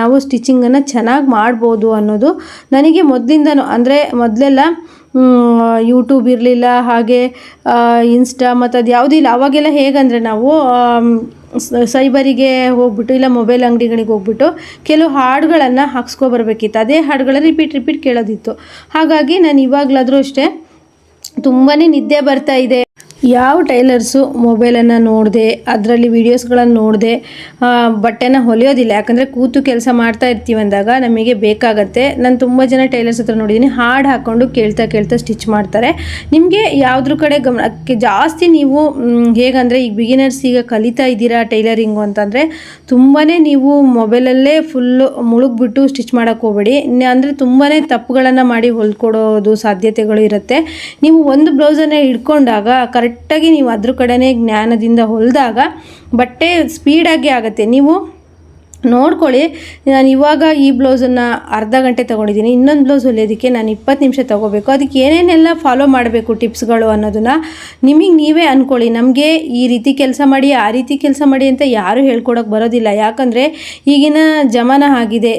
ನಾವು ಸ್ಟಿಚಿಂಗನ್ನು ಚೆನ್ನಾಗಿ ಮಾಡ್ಬೋದು ಅನ್ನೋದು ನನಗೆ ಮೊದಲಿಂದನೂ, ಅಂದರೆ ಮೊದಲೆಲ್ಲ ಯೂಟ್ಯೂಬ್ ಇರಲಿಲ್ಲ, ಹಾಗೆ ಇನ್ಸ್ಟಾ ಮತ್ತು ಅದು ಯಾವುದೂ ಇಲ್ಲ. ಅವಾಗೆಲ್ಲ ಹೇಗಂದರೆ ನಾವು ಸೈಬರಿಗೆ ಹೋಗ್ಬಿಟ್ಟು, ಇಲ್ಲ ಮೊಬೈಲ್ ಅಂಗಡಿಗಳಿಗೆ ಹೋಗ್ಬಿಟ್ಟು ಕೆಲವು ಹಾಡುಗಳನ್ನು ಹಾಕ್ಸ್ಕೊಬರ್ಬೇಕಿತ್ತು. ಅದೇ ಹಾಡುಗಳ ರಿಪೀಟ್ ರಿಪೀಟ್ ಕೇಳೋದಿತ್ತು. ಹಾಗಾಗಿ ನಾನು ಇವಾಗಲಾದರೂ ಅಷ್ಟೇ ತುಂಬಾ ನಿದ್ದೆ ಬರ್ತಾ ಇದೆ. ಯಾವ ಟೈಲರ್ಸು ಮೊಬೈಲನ್ನು ನೋಡಿದೆ, ಅದರಲ್ಲಿ ವೀಡಿಯೋಸ್ಗಳನ್ನು ನೋಡಿದೆ ಬಟ್ಟೆನ ಹೊಲಿಯೋದಿಲ್ಲ. ಯಾಕಂದರೆ ಕೂತು ಕೆಲಸ ಮಾಡ್ತಾ ಇರ್ತೀವಿ ಅಂದಾಗ ನಮಗೆ ಬೇಕಾಗತ್ತೆ. ನಾನು ತುಂಬ ಜನ ಟೈಲರ್ಸ್ ಹತ್ರ ನೋಡಿದ್ದೀನಿ, ಹಾಡು ಹಾಕ್ಕೊಂಡು ಕೇಳ್ತಾ ಕೇಳ್ತಾ ಸ್ಟಿಚ್ ಮಾಡ್ತಾರೆ. ನಿಮಗೆ ಯಾವುದ್ರ ಕಡೆ ಗಮನಕ್ಕೆ ಜಾಸ್ತಿ ನೀವು ಹೇಗಂದರೆ ಈಗ ಬಿಗಿನರ್ಸ್ ಈಗ ಕಲಿತಾ ಇದ್ದೀರಾ ಟೈಲರಿಂಗು ಅಂತಂದರೆ ತುಂಬಾ ನೀವು ಮೊಬೈಲಲ್ಲೇ ಫುಲ್ಲು ಮುಳುಗ್ಬಿಟ್ಟು ಸ್ಟಿಚ್ ಮಾಡೋಕ್ಕೆ ಹೋಗ್ಬೇಡಿ. ಅಂದರೆ ತುಂಬಾ ತಪ್ಪುಗಳನ್ನು ಮಾಡಿ ಹೊಲ್ಕೊಡೋದು ಸಾಧ್ಯತೆಗಳು ಇರುತ್ತೆ. ನೀವು ಒಂದು ಬ್ಲೌಸನ್ನು ಹಿಡ್ಕೊಂಡಾಗ ಕರೆಕ್ಟಾಗಿ ನೀವು ಅದ್ರ ಕಡೆನೇ ಜ್ಞಾನದಿಂದ ಹೊಲಿದಾಗ ಬಟ್ಟೆ ಸ್ಪೀಡಾಗಿ ಆಗುತ್ತೆ. ನೀವು ನೋಡ್ಕೊಳ್ಳಿ. ನಾನು ಇವಾಗ ಈ ಬ್ಲೌಸನ್ನು ಅರ್ಧ ಗಂಟೆ ತೊಗೊಂಡಿದ್ದೀನಿ ಇನ್ನೊಂದು ಬ್ಲೌಸ್ ಹೊಲಿಯೋದಕ್ಕೆ ನಾನು ಇಪ್ಪತ್ತು ನಿಮಿಷ ತೊಗೋಬೇಕು. ಅದಕ್ಕೆ ಏನೇನೆಲ್ಲ ಫಾಲೋ ಮಾಡಬೇಕು ಟಿಪ್ಸ್ಗಳು ಅನ್ನೋದನ್ನು ನಿಮಗೆ ನೀವೇ ಅಂದ್ಕೊಳ್ಳಿ ನಮಗೆ ಈ ರೀತಿ ಕೆಲಸ ಮಾಡಿ, ಆ ರೀತಿ ಕೆಲಸ ಮಾಡಿ ಅಂತ ಯಾರೂ ಹೇಳ್ಕೊಡೋಕೆ ಬರೋದಿಲ್ಲ. ಯಾಕಂದರೆ ಈಗಿನ ಜಮಾನ ಆಗಿದೆ.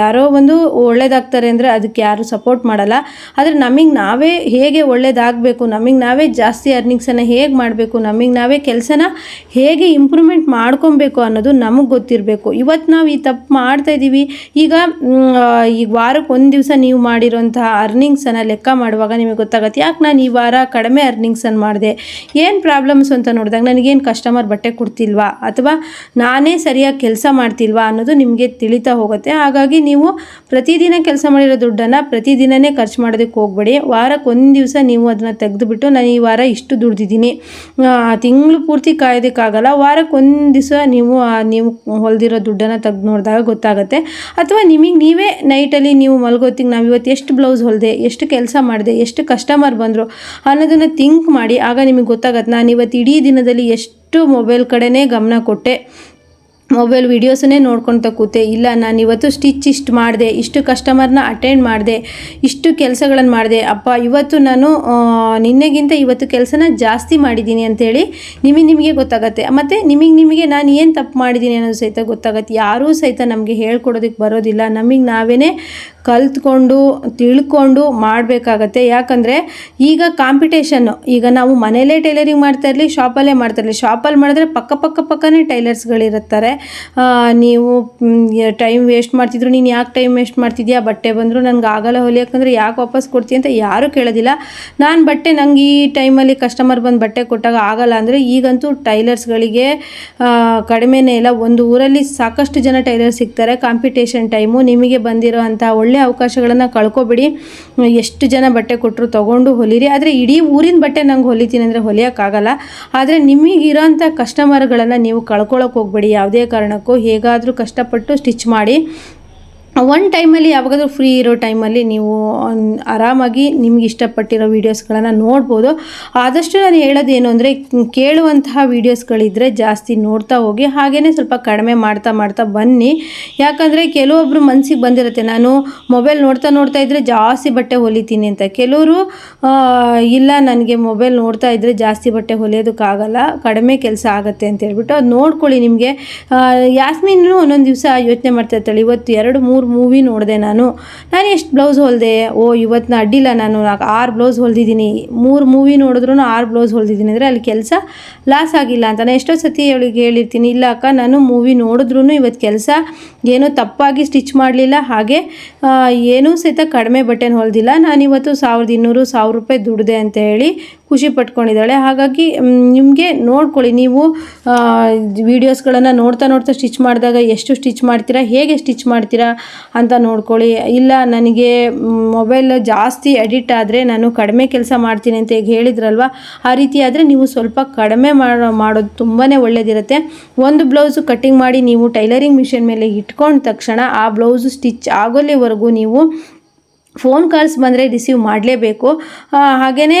ಯಾರೋ ಒಂದು ಒಳ್ಳೇದಾಗ್ತಾರೆ ಅಂದರೆ ಅದಕ್ಕೆ ಯಾರು ಸಪೋರ್ಟ್ ಮಾಡಲ್ಲ. ಆದರೆ ನಮಗೆ ನಾವೇ ಹೇಗೆ ಒಳ್ಳೇದಾಗಬೇಕು, ನಮಗೆ ನಾವೇ ಜಾಸ್ತಿ ಅರ್ನಿಂಗ್ಸನ್ನು ಹೇಗೆ ಮಾಡಬೇಕು, ನಮಗೆ ನಾವೇ ಕೆಲಸನ ಹೇಗೆ ಇಂಪ್ರೂವ್ಮೆಂಟ್ ಮಾಡ್ಕೊಬೇಕು ಅನ್ನೋದು ನಮಗೆ ಗೊತ್ತಿರಬೇಕು. ಇವತ್ತು ಇವತ್ತು ನಾವು ಈ ತಪ್ಪು ಮಾಡ್ತಾ ಇದ್ದೀವಿ ಈಗ ಈಗ ವಾರಕ್ಕೆ ಒಂದು ದಿವಸ ನೀವು ಮಾಡಿರೋಂತಹ ಅರ್ನಿಂಗ್ಸನ್ನು ಲೆಕ್ಕ ಮಾಡುವಾಗ ನಿಮಗೆ ಗೊತ್ತಾಗುತ್ತೆ. ಯಾಕೆ ನಾನು ಈ ವಾರ ಕಡಿಮೆ ಅರ್ನಿಂಗ್ಸನ್ನು ಮಾಡಿದೆ? ಏನು ಪ್ರಾಬ್ಲಮ್ಸ್ ಅಂತ ನೋಡಿದಾಗ ನನಗೇನು ಕಸ್ಟಮರ್ ಬಟ್ಟೆ ಕೊಡ್ತಿಲ್ವಾ? ಅಥವಾ ನಾನೇ ಸರಿಯಾಗಿ ಕೆಲಸ ಮಾಡ್ತಿಲ್ವಾ ಅನ್ನೋದು ನಿಮಗೆ ತಿಳಿತಾ ಹೋಗುತ್ತೆ. ಹಾಗಾಗಿ ನೀವು ಪ್ರತಿದಿನ ಕೆಲಸ ಮಾಡಿರೋ ದುಡ್ಡನ್ನು ಪ್ರತಿದಿನನೇ ಖರ್ಚು ಮಾಡೋದಕ್ಕೆ ಹೋಗ್ಬೇಡಿ. ವಾರಕ್ಕೆ ಒಂದು ದಿವಸ ನೀವು ಅದನ್ನು ತೆಗೆದುಬಿಟ್ಟು, ನಾನು ಈ ವಾರ ಇಷ್ಟು ದುಡ್ದಿದ್ದೀನಿ. ತಿಂಗಳು ಪೂರ್ತಿ ಕಾಯೋದಕ್ಕಾಗಲ್ಲ. ವಾರಕ್ಕೆ ಒಂದು ದಿವಸ ನೀವು ನೀವು ಹೊಲ್ದಿರೋ ದುಡ್ಡನ್ನು ತೆಗ್ದು ನೋಡಿದಾಗ ಗೊತ್ತಾಗುತ್ತೆ. ಅಥವಾ ನಿಮಗೆ ನೀವೇ ನೈಟಲ್ಲಿ ನೀವು ಮಲ್ಗೋತಿಗೆ ನಾವು ಇವತ್ತು ಎಷ್ಟು ಬ್ಲೌಸ್ ಹೊಲಿದೆ, ಎಷ್ಟು ಕೆಲಸ ಮಾಡಿದೆ, ಎಷ್ಟು ಕಸ್ಟಮರ್ ಬಂದರು ಅನ್ನೋದನ್ನು ಥಿಂಕ್ ಮಾಡಿ, ಆಗ ನಿಮಗೆ ಗೊತ್ತಾಗತ್ತೆ ನಾನು ಇವತ್ತು ಇಡೀ ದಿನದಲ್ಲಿ ಎಷ್ಟು ಮೊಬೈಲ್ ಕಡೆನೇ ಗಮನ ಕೊಟ್ಟೆ. ಮೊಬೈಲ್ ವೀಡಿಯೋಸನ್ನೇ ನೋಡ್ಕೊತ ಕೂತೆ, ಇಲ್ಲ ನಾನು ಇವತ್ತು ಸ್ಟಿಚ್ ಇಷ್ಟು ಮಾಡಿದೆ, ಇಷ್ಟು ಕಸ್ಟಮರ್ನ ಅಟೆಂಡ್ ಮಾಡಿದೆ, ಇಷ್ಟು ಕೆಲಸಗಳನ್ನು ಮಾಡಿದೆ, ಅಪ್ಪ ಇವತ್ತು ನಾನು ನಿನ್ನೆಗಿಂತ ಇವತ್ತು ಕೆಲಸನ ಜಾಸ್ತಿ ಮಾಡಿದ್ದೀನಿ ಅಂತೇಳಿ ನಿಮಗೆ ನಿಮಗೆ ಗೊತ್ತಾಗತ್ತೆ. ಮತ್ತು ನಿಮಗೆ ನಿಮಗೆ ನಾನು ಏನು ತಪ್ಪು ಮಾಡಿದ್ದೀನಿ ಅನ್ನೋದು ಸಹಿತ ಗೊತ್ತಾಗತ್ತೆ. ಯಾರೂ ಸಹಿತ ನಮಗೆ ಹೇಳ್ಕೊಡೋದಕ್ಕೆ ಬರೋದಿಲ್ಲ. ನಮಗೆ ನಾವೇ ಕಲ್ತ್ಕೊಂಡು, ತಿಳ್ಕೊಂಡು ಮಾಡಬೇಕಾಗತ್ತೆ. ಯಾಕಂದರೆ ಈಗ ಕಾಂಪಿಟೇಷನ್ನು ಈಗ ನಾವು ಮನೇಲೇ ಟೈಲರಿಂಗ್ ಮಾಡ್ತಾ ಇರಲಿ ಶಾಪಲ್ಲೇ ಮಾಡ್ತಾ ಇರಲಿ. ಶಾಪಲ್ಲಿ ಮಾಡಿದ್ರೆ ಪಕ್ಕ ಪಕ್ಕ ಪಕ್ಕನೇ ಟೈಲರ್ಸ್ಗಳಿರುತ್ತಾರೆ ನೀವು ಟೈಮ್ ವೇಸ್ಟ್ ಮಾಡ್ತಿದ್ರು, ನೀನು ಯಾಕೆ ಟೈಮ್ ವೇಸ್ಟ್ ಮಾಡ್ತಿದ್ಯಾ? ಬಟ್ಟೆ ಬಂದರು, ನನಗೆ ಆಗಲ್ಲ ಹೊಲಿಯೋಕ್ಕಂದ್ರೆ ಯಾಕೆ ವಾಪಸ್ ಕೊಡ್ತೀಯ ಅಂತ ಯಾರೂ ಕೇಳೋದಿಲ್ಲ. ನಾನು ಬಟ್ಟೆ, ನಂಗೆ ಈ ಟೈಮಲ್ಲಿ ಕಸ್ಟಮರ್ ಬಂದು ಬಟ್ಟೆ ಕೊಟ್ಟಾಗ ಆಗಲ್ಲ ಅಂದರೆ ಈಗಂತೂ ಟೈಲರ್ಸ್ಗಳಿಗೆ ಕಡಿಮೆನೇ ಇಲ್ಲ. ಒಂದು ಊರಲ್ಲಿ ಸಾಕಷ್ಟು ಜನ ಟೈಲರ್ ಸಿಗ್ತಾರೆ. ಕಾಂಪಿಟೇಷನ್ ಟೈಮು ನಿಮಗೆ ಬಂದಿರೋ ಅಂಥ ಒಳ್ಳೆ ಅವಕಾಶಗಳನ್ನು ಕಳ್ಕೊಬೇಡಿ. ಎಷ್ಟು ಜನ ಬಟ್ಟೆ ಕೊಟ್ಟರು ತೊಗೊಂಡು ಹೊಲಿರಿ. ಆದರೆ ಇಡೀ ಊರಿನ ಬಟ್ಟೆ ನಂಗೆ ಹೊಲಿತೀನಿ ಅಂದರೆ ಹೊಲಿಯೋಕ್ಕಾಗಲ್ಲ ಆದರೆ ನಿಮಗಿರೋಂಥ ಕಸ್ಟಮರ್ಗಳನ್ನು ನೀವು ಕಳ್ಕೊಳ್ಳೋಕೆ ಹೋಗ್ಬೇಡಿ. ಯಾವುದೇ ಕಾರಣಕ್ಕೂ ಹೇಗಾದರೂ ಕಷ್ಟಪಟ್ಟು ಸ್ಟಿಚ್ ಮಾಡಿ ಒನ್ ಟೈಮಲ್ಲಿ ಯಾವಾಗಾದರೂ ಫ್ರೀ ಇರೋ ಟೈಮಲ್ಲಿ ನೀವು ಆರಾಮಾಗಿ ನಿಮ್ಗೆ ಇಷ್ಟಪಟ್ಟಿರೋ ವೀಡಿಯೋಸ್ಗಳನ್ನು ನೋಡ್ಬೋದು. ಆದಷ್ಟು ನಾನು ಹೇಳೋದೇನು ಅಂದರೆ, ಕೇಳುವಂತಹ ವೀಡಿಯೋಸ್ಗಳಿದ್ದರೆ ಜಾಸ್ತಿ ನೋಡ್ತಾ ಹೋಗಿ ಹಾಗೇ ಸ್ವಲ್ಪ ಕಡಿಮೆ ಮಾಡ್ತಾ ಮಾಡ್ತಾ ಬನ್ನಿ. ಯಾಕಂದರೆ ಕೆಲವೊಬ್ಬರು ಮನಸ್ಸಿಗೆ ಬಂದಿರುತ್ತೆ, ನಾನು ಮೊಬೈಲ್ ನೋಡ್ತಾ ನೋಡ್ತಾ ಇದ್ದರೆ ಜಾಸ್ತಿ ಬಟ್ಟೆ ಹೊಲಿತೀನಿ ಅಂತ. ಕೆಲವರು ಇಲ್ಲ ನನಗೆ ಮೊಬೈಲ್ ನೋಡ್ತಾ ಇದ್ದರೆ ಜಾಸ್ತಿ ಬಟ್ಟೆ ಹೊಲಿಯೋದಕ್ಕಾಗಲ್ಲ ಕಡಿಮೆ ಕೆಲಸ ಆಗುತ್ತೆ ಅಂತ ಹೇಳ್ಬಿಟ್ಟು ಅದು ನೋಡ್ಕೊಳ್ಳಿ ನಿಮಗೆ. ಯಾಸ್ಮಿನೂ ಒಂದೊಂದು ದಿವಸ ಯೋಚನೆ ಮಾಡ್ತಾ ಇರ್ತಾಳೆ, ಇವತ್ತು ಎರಡು, ಮೂರು ಮೂವಿ ನೋಡಿದೆ ನಾನು. ನಾನು ಎಷ್ಟು ಬ್ಲೌಸ್ ಹೊಲಿದೆ? ಓ ಇವತ್ತು ನಾ ಅಡ್ಡಿಲ್ಲ ನಾನು. ಆರು ಬ್ಲೌಸ್ ಹೊಲ್ದಿದ್ದೀನಿ. ಮೂರು ಮೂವಿ ನೋಡಿದ್ರೂ ಆರು ಬ್ಲೌಸ್ ಹೊಲ್ದಿದ್ದೀನಿ. ಅಂದರೆ ಅಲ್ಲಿ ಕೆಲಸ ಲಾಸ್ ಆಗಿಲ್ಲ ಅಂತ. ನಾನು ಎಷ್ಟೋ ಸತಿ ಅವಳಿಗೆ ಹೇಳಿರ್ತೀನಿ, ಇಲ್ಲ ಅಕ್ಕ, ನಾನು ಮೂವಿ ನೋಡಿದ್ರೂ ಇವತ್ತು ಕೆಲಸ ಏನೂ ತಪ್ಪಾಗಿ ಸ್ಟಿಚ್ ಮಾಡಲಿಲ್ಲ. ಹಾಗೆ ಏನೂ ಸಹಿತ ಕಡಿಮೆ ಬಟ್ಟೆನ ಹೊಲ್ದಿಲ್ಲ. ನಾನಿವತ್ತು ಸಾವಿರದ ಇನ್ನೂರು, ಸಾವಿರ ರೂಪಾಯಿ ದುಡ್ದೆ ಅಂತ ಹೇಳಿ ಖುಷಿ ಪಟ್ಕೊಂಡಿದ್ದಾಳೆ. ಹಾಗಾಗಿ ನಿಮಗೆ ನೋಡ್ಕೊಳ್ಳಿ. ನೀವು ವೀಡಿಯೋಸ್ಗಳನ್ನು ನೋಡ್ತಾ ನೋಡ್ತಾ ಸ್ಟಿಚ್ ಮಾಡಿದಾಗ ಎಷ್ಟು ಸ್ಟಿಚ್ ಮಾಡ್ತೀರಾ, ಹೇಗೆ ಸ್ಟಿಚ್ ಮಾಡ್ತೀರಾ ಅಂತ ನೋಡ್ಕೊಳ್ಳಿ. ಇಲ್ಲ, ನನಗೆ ಮೊಬೈಲ್ ಜಾಸ್ತಿ ಎಡಿಟ್ ಆದರೆ ನಾನು ಕಡಿಮೆ ಕೆಲಸ ಮಾಡ್ತೀನಿ ಅಂತ ಈಗ ಹೇಳಿದ್ರಲ್ವ, ಆ ರೀತಿ ಆದರೆ ನೀವು ಸ್ವಲ್ಪ ಕಡಿಮೆ ಮಾಡೋ, ಮಾಡೋದು ತುಂಬಾ ಒಳ್ಳೆಯದಿರುತ್ತೆ ಒಂದು ಬ್ಲೌಸು ಕಟ್ಟಿಂಗ್ ಮಾಡಿ ನೀವು ಟೈಲರಿಂಗ್ ಮಿಷಿನ್ ಮೇಲೆ ಇಟ್ಕೊಂಡ ತಕ್ಷಣ ಆ ಬ್ಲೌಸು ಸ್ಟಿಚ್ ಆಗೋಲ್ಲಿವರೆಗೂ ನೀವು ಫೋನ್ ಕಾಲ್ಸ್ ಬಂದರೆ ರಿಸೀವ್ ಮಾಡಲೇಬೇಕು. ಹಾಗೆಯೇ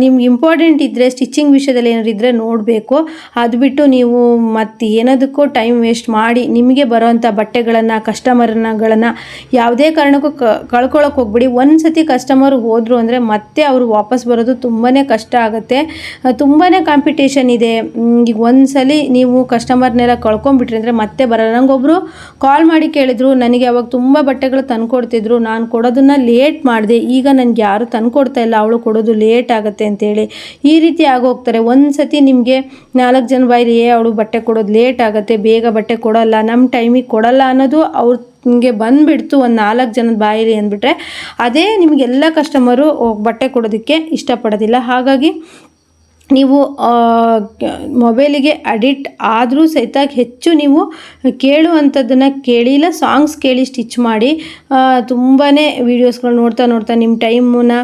ನಿಮ್ಗೆ ಇಂಪಾರ್ಟೆಂಟ್ ಇದ್ದರೆ ಸ್ಟಿಚಿಂಗ್ ವಿಷಯದಲ್ಲಿ ಏನಾದ್ರು ಇದ್ದರೆ ನೋಡಬೇಕು. ಅದು ಬಿಟ್ಟು ನೀವು ಮತ್ತು ಏನದಕ್ಕೂ ಟೈಮ್ ವೇಸ್ಟ್ ಮಾಡಿ, ನಿಮಗೆ ಬರೋವಂಥ ಬಟ್ಟೆಗಳನ್ನು ಕಸ್ಟಮರ್ನಗಳನ್ನು ಯಾವುದೇ ಕಾರಣಕ್ಕೂ ಕ ಕಳ್ಕೊಳ್ಳೋಕೆ ಹೋಗ್ಬಿಡಿ. ಒಂದು ಸತಿ ಕಸ್ಟಮರ್ ಹೋದರು ಅಂದರೆ ಮತ್ತೆ ಅವರು ವಾಪಸ್ ಬರೋದು ತುಂಬಾ ಕಷ್ಟ ಆಗುತ್ತೆ. ತುಂಬಾ ಕಾಂಪಿಟೇಷನ್ ಇದೆ. ಈಗ ಒಂದು ಸಲ ನೀವು ಕಸ್ಟಮರ್ನೆಲ್ಲ ಕಳ್ಕೊಂಬಿಟ್ರಿ ಅಂದರೆ ಮತ್ತೆ ಬರೋಲ್ಲ. ನನಗೊಬ್ಬರು ಕಾಲ್ ಮಾಡಿ ಕೇಳಿದ್ರು, ನನಗೆ ಅವಾಗ ತುಂಬ ಬಟ್ಟೆಗಳು ತಂದುಕೊಡ್ತಿದ್ರು, ನಾನು ಕೊಡೋದನ್ನ ಲೇಟ್ ಮಾಡಿದೆ. ಈಗ ನನಗೆ ಯಾರು ತಂದುಕೊಡ್ತಾ ಇಲ್ಲ. ಅವಳು ಕೊಡೋದು ಲೇಟ್ ಆಗುತ್ತೆ ಅಂತೇಳಿ. ಈ ರೀತಿ ಆಗೋಗ್ತಾರೆ. ಒಂದು ಸತಿ ನಿಮಗೆ ನಾಲ್ಕು ಜನ ಬಾಯಿಲಿ, ಏ, ಅವಳು ಬಟ್ಟೆ ಕೊಡೋದು ಲೇಟ್ ಆಗುತ್ತೆ. ಬೇಗ ಬಟ್ಟೆ ಕೊಡೋಲ್ಲ. ನಮ್ಮ ಟೈಮಿಗೆ ಕೊಡಲ್ಲ ಅನ್ನೋದು ಅವ್ರ ನಿಮಗೆ ಬಂದುಬಿಡ್ತು ಒಂದು ನಾಲ್ಕು ಜನದ ಬಾಯಿಲಿ ಅಂದ್ಬಿಟ್ರೆ. ಅದೇ ನಿಮಗೆಲ್ಲ ಕಸ್ಟಮರು ಬಟ್ಟೆ ಕೊಡೋದಕ್ಕೆ ಇಷ್ಟಪಡೋದಿಲ್ಲ. ಹಾಗಾಗಿ ನೀವು ಮೊಬೈಲಿಗೆ ಅಡಿಕ್ಟ್ ಆದರೂ ಸಹಿತ ಹೆಚ್ಚು ನೀವು ಕೇಳುವಂಥದ್ದನ್ನು ಕೇಳಿ, ಇಲ್ಲ ಸಾಂಗ್ಸ್ ಕೇಳಿ ಸ್ಟಿಚ್ ಮಾಡಿ ತುಂಬಾ ವೀಡಿಯೋಸ್ಗಳು ನೋಡ್ತಾ ನೋಡ್ತಾ ನಿಮ್ಮ ಟೈಮನ್ನು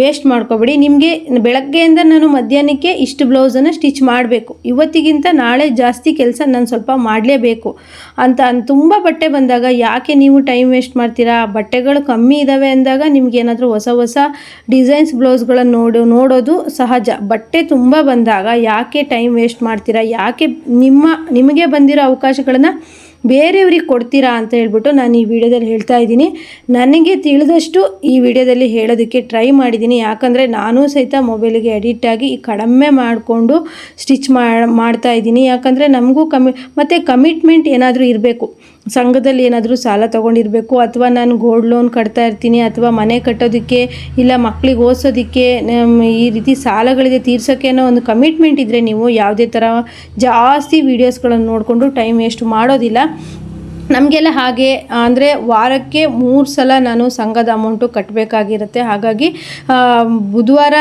ವೇಸ್ಟ್ ಮಾಡ್ಕೋಬೇಡಿ. ನಿಮಗೆ ಬೆಳಗ್ಗೆಯಿಂದ ನಾನು ಮಧ್ಯಾಹ್ನಕ್ಕೆ ಇಷ್ಟು ಬ್ಲೌಸನ್ನು ಸ್ಟಿಚ್ ಮಾಡಬೇಕು. ಇವತ್ತಿಗಿಂತ ನಾಳೆ ಜಾಸ್ತಿ ಕೆಲಸ ನಾನು ಸ್ವಲ್ಪ ಮಾಡಲೇಬೇಕು. ಅಂತ ತುಂಬ ಬಟ್ಟೆ ಬಂದಾಗ ಯಾಕೆ ನೀವು ಟೈಮ್ ವೇಸ್ಟ್ ಮಾಡ್ತೀರಾ? ಬಟ್ಟೆಗಳು ಕಮ್ಮಿ ಇದ್ದಾವೆ ಅಂದಾಗ ನಿಮ್ಗೆ ಏನಾದರೂ ಹೊಸ ಹೊಸ ಡಿಸೈನ್ಸ್ ಬ್ಲೌಸ್ಗಳನ್ನು ನೋಡು, ನೋಡೋದು ಸಹಜ. ಬಟ್ಟೆ ತುಂಬ ಬಂದಾಗ ಯಾಕೆ ಟೈಮ್ ವೇಸ್ಟ್ ಮಾಡ್ತೀರಾ? ಯಾಕೆ ನಿಮ್ಮ, ನಿಮಗೆ ಬಂದಿರೋ ಅವಕಾಶಗಳನ್ನು ಬೇರೆಯವ್ರಿಗೆ ಕೊಡ್ತೀರಾ ಅಂತ ಹೇಳ್ಬಿಟ್ಟು ನಾನು ಈ ವಿಡಿಯೋದಲ್ಲಿ ಹೇಳ್ತಾ ಇದ್ದೀನಿ. ನನಗೆ ತಿಳಿದಷ್ಟು ಈ ವಿಡಿಯೋದಲ್ಲಿ ಹೇಳೋದಕ್ಕೆ ಟ್ರೈ ಮಾಡಿದ್ದೀನಿ. ಯಾಕಂದರೆ ನಾನು ಸಹಿತ ಮೊಬೈಲಿಗೆ ಅಡಿಕ್ಟ್ ಆಗಿ ಕಡಿಮೆ ಮಾಡಿಕೊಂಡು ಸ್ಟಿಚ್ ಮಾಡ್ತಾ ಇದ್ದೀನಿ. ಯಾಕಂದರೆ ನಮಗೂ ಕಮಿ ಮತ್ತು ಕಮಿಟ್ಮೆಂಟ್ ಏನಾದರೂ ಇರಬೇಕು. ಸಂಘದಲ್ಲಿ ಏನಾದರೂ ಸಾಲ ತೊಗೊಂಡಿರಬೇಕು ಅಥವಾ ನಾನು ಗೋಲ್ಡ್ ಲೋನ್ ಕಟ್ತಾ ಇರ್ತೀನಿ ಅಥವಾ ಮನೆ ಕಟ್ಟೋದಕ್ಕೆ ಇಲ್ಲ ಮಕ್ಳಿಗೆ ಓದಿಸೋದಕ್ಕೆ ಈ ರೀತಿ ಸಾಲಗಳಿದೆ ತೀರ್ಸೋಕ್ಕೆ ಅನ್ನೋ ಒಂದು ಕಮಿಟ್ಮೆಂಟ್ ಇದ್ದರೆ ನೀವು ಯಾವುದೇ ಥರ ಜಾಸ್ತಿ ವೀಡಿಯೋಸ್ಗಳನ್ನು ನೋಡಿಕೊಂಡು ಟೈಮ್ ವೇಸ್ಟ್ ಮಾಡೋದಿಲ್ಲ. ನಮಗೆಲ್ಲ ಹಾಗೆ, ಅಂದರೆ ವಾರಕ್ಕೆ ಮೂರು ಸಲ ನಾನು ಸಂಘದ ಅಮೌಂಟು ಕಟ್ಟಬೇಕಾಗಿರುತ್ತೆ ಹಾಗಾಗಿ ಬುಧವಾರ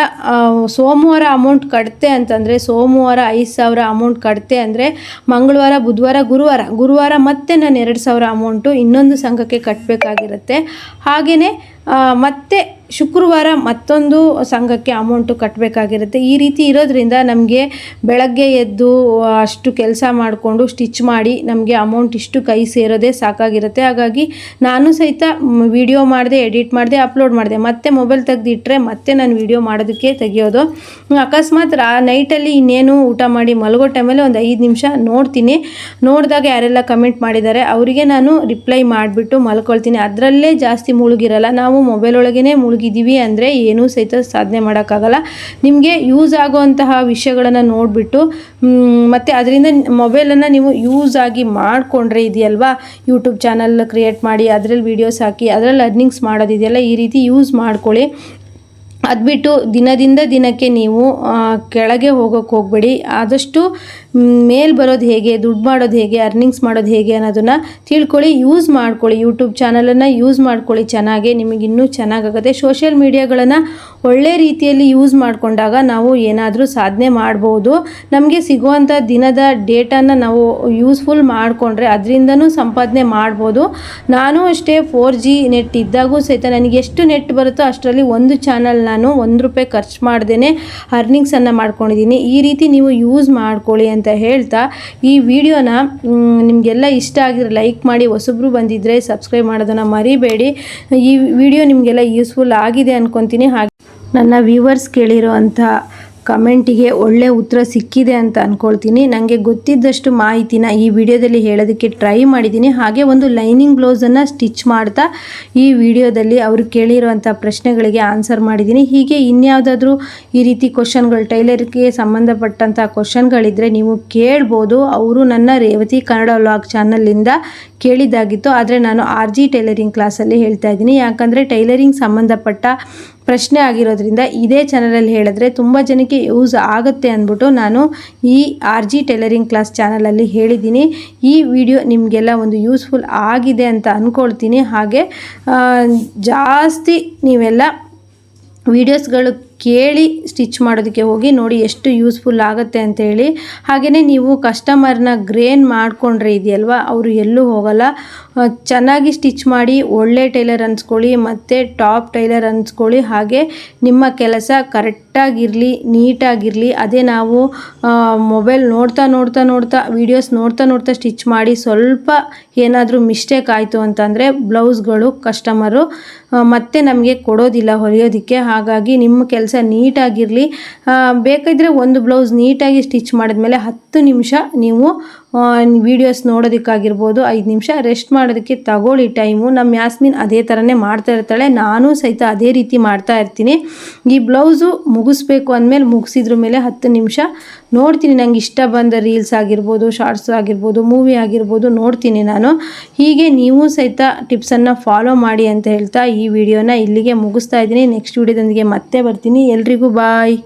ಸೋಮವಾರ ಅಮೌಂಟ್ ಕಟ್ತೆ ಅಂತಂದರೆ, ಸೋಮವಾರ ಐದು ಸಾವಿರ ಅಮೌಂಟ್ ಕಟ್ತೆ ಅಂದರೆ, ಮಂಗಳವಾರ, ಬುಧವಾರ, ಗುರುವಾರ ಗುರುವಾರ ಮತ್ತೆ ನಾನು ಎರಡು ಸಾವಿರ ಅಮೌಂಟು ಇನ್ನೊಂದು ಸಂಘಕ್ಕೆ ಕಟ್ಟಬೇಕಾಗಿರುತ್ತೆ ಹಾಗೆಯೇ ಮತ್ತೆ ಶುಕ್ರವಾರ ಮತ್ತೊಂದು ಸಂಘಕ್ಕೆ ಅಮೌಂಟು ಕಟ್ಟಬೇಕಾಗಿರುತ್ತೆ ಈ ರೀತಿ ಇರೋದ್ರಿಂದ ನಮಗೆ ಬೆಳಗ್ಗೆ ಎದ್ದು ಅಷ್ಟು ಕೆಲಸ ಮಾಡಿಕೊಂಡು ಸ್ಟಿಚ್ ಮಾಡಿ ನಮಗೆ ಅಮೌಂಟ್ ಇಷ್ಟು ಕೈ ಸೇರೋದೇ ಸಾಕಾಗಿರುತ್ತೆ. ಹಾಗಾಗಿ ನಾನು ಸಹಿತ ವಿಡಿಯೋ ಮಾಡಿದೆ, ಎಡಿಟ್ ಮಾಡಿದೆ, ಅಪ್ಲೋಡ್ ಮಾಡಿದೆ. ಮತ್ತೆ ಮೊಬೈಲ್ ತೆಗೆದಿಟ್ಟರೆ ಮತ್ತೆ ನಾನು ವಿಡಿಯೋ ಮಾಡೋದಕ್ಕೆ ತೆಗೆಯೋದು. ಅಕಸ್ಮಾತ್ ರಾ, ನೈಟಲ್ಲಿ ಇನ್ನೇನು ಊಟ ಮಾಡಿ ಮಲಗೋ ಟೈಮಲ್ಲಿ ಒಂದು ಐದು ನಿಮಿಷ ನೋಡ್ತೀನಿ. ನೋಡಿದಾಗ ಯಾರೆಲ್ಲ ಕಮೆಂಟ್ ಮಾಡಿದ್ದಾರೆ, ಅವರಿಗೆ ನಾನು ರಿಪ್ಲೈ ಮಾಡಿಬಿಟ್ಟು ಮಲ್ಕೊಳ್ತೀನಿ. ಅದರಲ್ಲೇ ಜಾಸ್ತಿ ಮುಳುಗಿರಲ್ಲ. ನಾವು ಮೊಬೈಲ್ ಒಳಗೇ ಮುಳುಗಿದ್ದೀವಿ ಅಂದರೆ ಏನೂ ಸಹಿತ ಸಾಧನೆ ಮಾಡೋಕ್ಕಾಗಲ್ಲ. ನಿಮಗೆ ಯೂಸ್ ಆಗುವಂತಹ ವಿಷಯಗಳನ್ನು ನೋಡಿಬಿಟ್ಟು ಮತ್ತು ಅದರಿಂದ ಮೊಬೈಲನ್ನು ನೀವು ಯೂಸ್ ಆಗಿ ಮಾಡಿಕೊಂಡ್ರೆ ಇದೆಯಲ್ವಾ? ಯೂಟ್ಯೂಬ್ ಚಾನಲ್ ಕ್ರಿಯೇಟ್ ಮಾಡಿ, ಅದರಲ್ಲಿ ವೀಡಿಯೋಸ್ ಹಾಕಿ, ಅದರಲ್ಲಿ ಅರ್ನಿಂಗ್ಸ್ ಮಾಡೋದಿದೆಯಲ್ಲ ಈ ರೀತಿ ಯೂಸ್ ಮಾಡ್ಕೊಳ್ಳಿ. ಅದು ಬಿಟ್ಟು ದಿನದಿಂದ ದಿನಕ್ಕೆ ನೀವು ಕೆಳಗೆ ಹೋಗೋಕ್ಕೆ ಹೋಗಬೇಡಿ. ಆದಷ್ಟು ಮೇಲ್ ಬರೋದು ಹೇಗೆ, ದುಡ್ಡು ಮಾಡೋದು ಹೇಗೆ ಅರ್ನಿಂಗ್ಸ್ ಮಾಡೋದು ಹೇಗೆ ಅನ್ನೋದನ್ನು ತಿಳ್ಕೊಳ್ಳಿ ಯೂಸ್ ಮಾಡ್ಕೊಳ್ಳಿ ಯೂಟ್ಯೂಬ್ ಚಾನಲನ್ನು ಯೂಸ್ ಮಾಡ್ಕೊಳ್ಳಿ ಚೆನ್ನಾಗೆ, ನಿಮಗೆ ಇನ್ನೂ ಚೆನ್ನಾಗಾಗುತ್ತೆ. ಸೋಷಿಯಲ್ ಮೀಡಿಯಾಗಳನ್ನು ಒಳ್ಳೆ ರೀತಿಯಲ್ಲಿ ಯೂಸ್ ಮಾಡಿಕೊಂಡಾಗ ನಾವು ಏನಾದರೂ ಸಾಧನೆ ಮಾಡ್ಬೋದು. ನಮಗೆ ಸಿಗುವಂಥ ದಿನದ ಡೇಟಾನ ನಾವು ಯೂಸ್ಫುಲ್ ಮಾಡಿಕೊಂಡ್ರೆ ಅದರಿಂದನೂ ಸಂಪಾದನೆ ಮಾಡ್ಬೋದು. ನಾನು ಅಷ್ಟೇ ಫೋರ್ ಜಿ ನೆಟ್ ಇದ್ದಾಗೂ ಸಹಿತ ನನಗೆ ಎಷ್ಟು ನೆಟ್ ಬರುತ್ತೋ ಅಷ್ಟರಲ್ಲಿ ಒಂದು ಚಾನಲ್ ನಾನು ಒಂದು ರೂಪಾಯಿ ಖರ್ಚು ಮಾಡ್ದೇ ಅರ್ನಿಂಗ್ಸನ್ನು ಮಾಡ್ಕೊಂಡಿದ್ದೀನಿ. ಈ ರೀತಿ ನೀವು ಯೂಸ್ ಮಾಡ್ಕೊಳ್ಳಿ ಅಂತ ಹೇಳ್ತಾ ಈ ವಿಡಿಯೋನ ನಿಮಗೆಲ್ಲ ಇಷ್ಟ ಆಗಿದ್ರೆ ಲೈಕ್ ಮಾಡಿ, ಹೊಸಬ್ರು ಬಂದಿದ್ದರೆ ಸಬ್ಸ್ಕ್ರೈಬ್ ಮಾಡೋದನ್ನು ಮರಿಬೇಡಿ. ಈ ವಿಡಿಯೋ ನಿಮಗೆಲ್ಲ ಯೂಸ್ಫುಲ್ ಆಗಿದೆ ಅಂದ್ಕೊತೀನಿ ಹಾಗೆ ನನ್ನ ವ್ಯೂವರ್ಸ್ ಕೇಳಿರೋ ಅಂಥ ಕಮೆಂಟಿಗೆ ಒಳ್ಳೆ ಉತ್ತರ ಸಿಕ್ಕಿದೆ ಅಂತ ಅಂದ್ಕೊಳ್ತೀನಿ ನನಗೆ ಗೊತ್ತಿದ್ದಷ್ಟು ಮಾಹಿತಿನ ಈ ವಿಡಿಯೋದಲ್ಲಿ ಹೇಳೋದಕ್ಕೆ ಟ್ರೈ ಮಾಡಿದ್ದೀನಿ. ಹಾಗೆ ಒಂದು ಲೈನಿಂಗ್ ಬ್ಲೌಸನ್ನು ಸ್ಟಿಚ್ ಮಾಡ್ತಾ ಈ ವಿಡಿಯೋದಲ್ಲಿ ಅವರು ಕೇಳಿರುವಂಥ ಪ್ರಶ್ನೆಗಳಿಗೆ ಆನ್ಸರ್ ಮಾಡಿದ್ದೀನಿ. ಹೀಗೆ ಇನ್ಯಾವುದಾದ್ರೂ ಈ ರೀತಿ ಕ್ವಶನ್ಗಳು, ಟೈಲರ್ಗೆ ಸಂಬಂಧಪಟ್ಟಂಥ ಕ್ವಶನ್ಗಳಿದ್ದರೆ ನೀವು ಕೇಳ್ಬೋದು. ಅವರು ನನ್ನ ರೇವತಿ ಕನ್ನಡ ವ್ಲಾಗ್ ಚಾನಲಿಂದ ಕೇಳಿದ್ದಾಗಿತ್ತು. ಆದರೆ ನಾನು ಆರ್ ಜಿ ಟೈಲರಿಂಗ್ ಕ್ಲಾಸಲ್ಲಿ ಹೇಳ್ತಾ ಇದ್ದೀನಿ. ಯಾಕಂದರೆ ಟೈಲರಿಂಗ್ ಸಂಬಂಧಪಟ್ಟ ಪ್ರಶ್ನೆ ಆಗಿರೋದ್ರಿಂದ ಇದೇ ಚಾನಲಲ್ಲಿ ಹೇಳಿದ್ರೆ ತುಂಬ ಜನಕ್ಕೆ ಯೂಸ್ ಆಗುತ್ತೆ ಅಂದ್ಬಿಟ್ಟು ನಾನು ಈ ಆರ್ ಜಿ ಟೈಲರಿಂಗ್ ಕ್ಲಾಸ್ ಚಾನಲಲ್ಲಿ ಹೇಳಿದ್ದೀನಿ. ಈ ವಿಡಿಯೋ ನಿಮಗೆಲ್ಲ ಒಂದು ಯೂಸ್ಫುಲ್ ಆಗಿದೆ ಅಂತ ಅಂದ್ಕೊಳ್ತೀನಿ ಹಾಗೆ ಜಾಸ್ತಿ ನೀವೆಲ್ಲ ವೀಡಿಯೋಸ್ಗಳು ಕೇಳಿ ಸ್ಟಿಚ್ ಮಾಡೋದಕ್ಕೆ ಹೋಗಿ ನೋಡಿ ಎಷ್ಟು ಯೂಸ್ಫುಲ್ ಆಗುತ್ತೆ ಅಂತೇಳಿ ಹಾಗೆಯೇ ನೀವು ಕಸ್ಟಮರ್ನ ಗ್ರೇನ್ ಮಾಡಿಕೊಂಡ್ರೆ ಇದೆಯಲ್ವ, ಅವರು ಎಲ್ಲೂ ಹೋಗಲ್ಲ. ಚೆನ್ನಾಗಿ ಸ್ಟಿಚ್ ಮಾಡಿ, ಒಳ್ಳೆ ಟೈಲರ್ ಅನ್ಸ್ಕೊಳ್ಳಿ, ಮತ್ತು ಟಾಪ್ ಟೈಲರ್ ಅನ್ಸ್ಕೊಳ್ಳಿ, ಹಾಗೆ ನಿಮ್ಮ ಕೆಲಸ ಕರೆಕ್ಟಾಗಿರಲಿ, ನೀಟಾಗಿರಲಿ, ಅದೇ ನಾವು ಮೊಬೈಲ್ ನೋಡ್ತಾ ನೋಡ್ತಾ ನೋಡ್ತಾ, ವೀಡಿಯೋಸ್ ನೋಡ್ತಾ ನೋಡ್ತಾ ಸ್ಟಿಚ್ ಮಾಡಿ ಸ್ವಲ್ಪ ಏನಾದರೂ ಮಿಸ್ಟೇಕ್ ಆಯಿತು ಅಂತಂದರೆ ಬ್ಲೌಸ್ಗಳು ಕಸ್ಟಮರು ಮತ್ತೆ ನಮಗೆ ಕೊಡೋದಿಲ್ಲ ಹೊಲಿಯೋದಕ್ಕೆ. ಹಾಗಾಗಿ ನಿಮ್ಮ ಕೆಲಸ ನೀಟಾಗಿರಲಿ. ಬೇಕಿದ್ರೆ ಒಂದು ಬ್ಲೌಸ್ ನೀಟಾಗಿ ಸ್ಟಿಚ್ ಮಾಡಿದ್ಮೇಲೆ ಹತ್ತು ನಿಮಿಷ ನೀವು ವೀಡಿಯೋಸ್ ನೋಡೋದಕ್ಕಾಗಿರ್ಬೋದು, ಐದು ನಿಮಿಷ ರೆಸ್ಟ್ ಮಾಡೋದಕ್ಕೆ ತಗೊಳ್ಳಿ ಟೈಮು ನಮ್ಮ ಯಾಸ್ಮಿನ್ ಅದೇ ಥರನೇ ಮಾಡ್ತಾ ಇರ್ತಾಳೆ, ನಾನು ಸಹಿತ ಅದೇ ರೀತಿ ಮಾಡ್ತಾ ಇರ್ತೀನಿ. ಈ ಬ್ಲೌಸು ಮುಗಿಸ್ಬೇಕು ಅಂದಮೇಲೆ ಮುಗಿಸಿದ್ರ ಮೇಲೆ ಹತ್ತು ನಿಮಿಷ ನೋಡ್ತೀನಿ. ನಂಗೆ ಇಷ್ಟ ಬಂದ ರೀಲ್ಸ್ ಆಗಿರ್ಬೋದು ಶಾರ್ಟ್ಸ್ ಆಗಿರ್ಬೋದು ಮೂವಿ ಆಗಿರ್ಬೋದು ನೋಡ್ತೀನಿ ನಾನು. ಹೀಗೆ ನೀವು ಸಹಿತ ಟಿಪ್ಸನ್ನು ಫಾಲೋ ಮಾಡಿ ಅಂತ ಹೇಳ್ತಾ ಈ ವಿಡಿಯೋನ ಇಲ್ಲಿಗೆ ಮುಗಿಸ್ತಾ ಇದ್ದೀನಿ. ನೆಕ್ಸ್ಟ್ ವಿಡಿಯೋದೊಂದಿಗೆ ಮತ್ತೆ ಬರ್ತೀನಿ. ಎಲ್ರಿಗೂ ಬಾಯ್